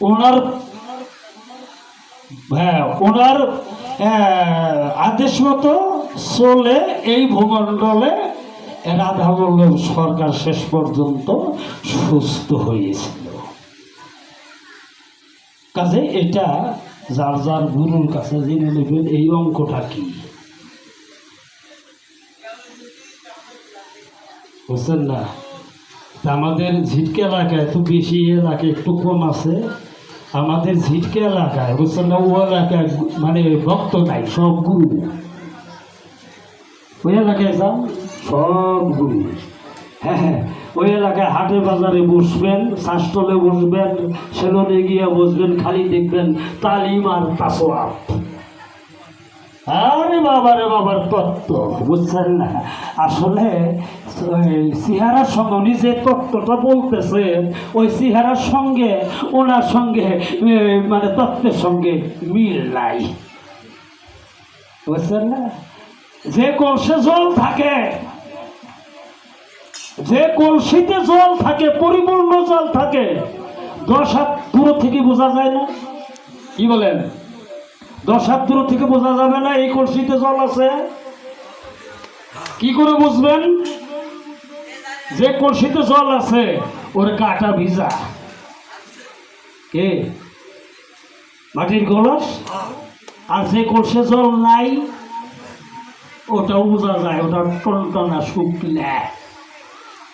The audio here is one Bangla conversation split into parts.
ওনার হ্যাঁ ওনার আহ, আদেশ মতো চলে এই ভূমণ্ডলে রাধা বল্লভ সরকার শেষ পর্যন্ত সুস্থ হয়েছিল। কাজে এটা যার যার গুরুর কাছে জেনে নেবেন এই অঙ্কটা কি? বুঝছেন না? আমাদের ঝিটকে এলাকায় তো বেশি এলাকায় একটু কম আছে। আমাদের ঝিটকে এলাকায়, বুঝছেন না? ও এলাকায় মানে ভক্ত নাই, সব গুরু। ওই এলাকায় যান সব গুরু। হ্যাঁ হ্যাঁ ওই এলাকায় হাটে বাজারে বসবেন শাসটলে বসবেন, সেলনে গিয়ে বসবেন, খালি দেখবেন তালিম আর তাসোয়াব আরে বাবা রে বাবার তত্ত্ব বুঝছেন না? আসলে সিহারার সঙ্গে উনি যে তত্ত্বটা বলতেছেন ওই সিহারার সঙ্গে, ওনার সঙ্গে মানে তত্ত্বের সঙ্গে মিল নাই। বুঝছেন না? যে কলসে জল থাকে, যে কলসিতে জল থাকে, পরিপূর্ণ জল থাকে, দশ হাত দূর থেকে বোঝা যায় না? কি বলেন? দশ হাত দূর থেকে বোঝা যাবে না, এই কলসিতে জল আছে। কি করে বুঝবেন? যে কলসিতে জল আছে, ওর কাটা ভিজা। কে? মাটির কলস আর যে কলসে জল নাই, ওটাও বোঝা যায় ওটা টনটনা শুকলে।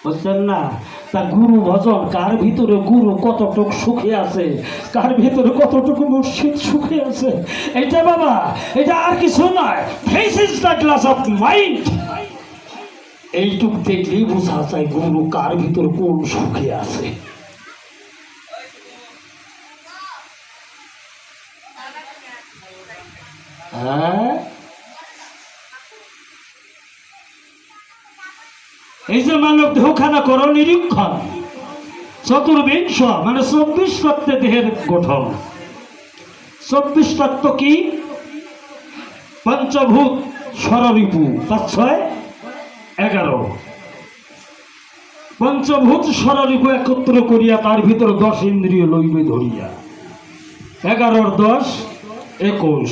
বুঝছেন না? তা গুরু ভজন, কার ভিতরে গুরু কতটুক সুখে আছে? কার ভিতরে কতটুকু মুর্শিদ সুখে আছে? এটা বাবা এটা আর কিছু নয়। গ্লাস এইটুক দেখলেই বোঝা যায় গুরু কার ভিতরে কোন সুখে আছে। হ্যাঁ? এই যে মানব দেহখানা করো, নিরীক্ষণ। চতুর্বিংশ মানে চব্বিশ তত্ত্বে দেহের গঠন। চব্বিশ তত্ত্ব কি? পঞ্চভূত ষড়রিপু পাঁচ ছয় এগারো। পঞ্চভূত ষড়রিপু একত্র করিয়া তার ভিতর দশ ইন্দ্রিয় লইবে ধরিয়া। এগারোর দশ, একুশ।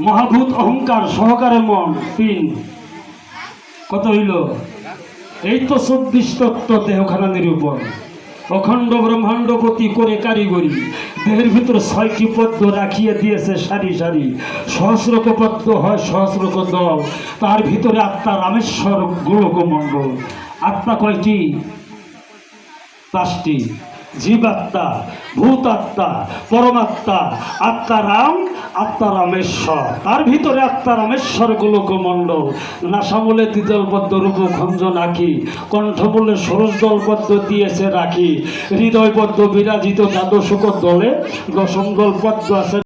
মহাভূত অহংকার, সহকারে মন, তিন। কত হইল? এই তো চব্বিশ তত্ত্ব দেহখানা নিরূপণ। অখণ্ড ব্রহ্মাণ্ডপতি করে কারিগরি। দেহের ভিতর ছয়টি পদ্ম রাখিয়ে দিয়েছে সারি সারি। সহস্রক পদ্ম হয় সহস্রক দল। তার ভিতরে আত্মা রামেশ্বর গোলক মণ্ডল আত্মা কয়টি? পাঁচটি। জীবাত্মা, ভূতাত্মা, পরমাত্মা আত্মা রাম আত্মা রামেশ্বর তার ভিতরে আত্মারামেশ্বর রামেশ্বর গোলক মণ্ডল তিতল পদ্ম রূপ খঞ্জ নাকি, কণ্ঠমূলে সরস পদ্ম দিয়েছে রাখি হৃদয় পদ্ম বিরাজিত দ্বাদশক দলে দশম দল পদ্ম আছে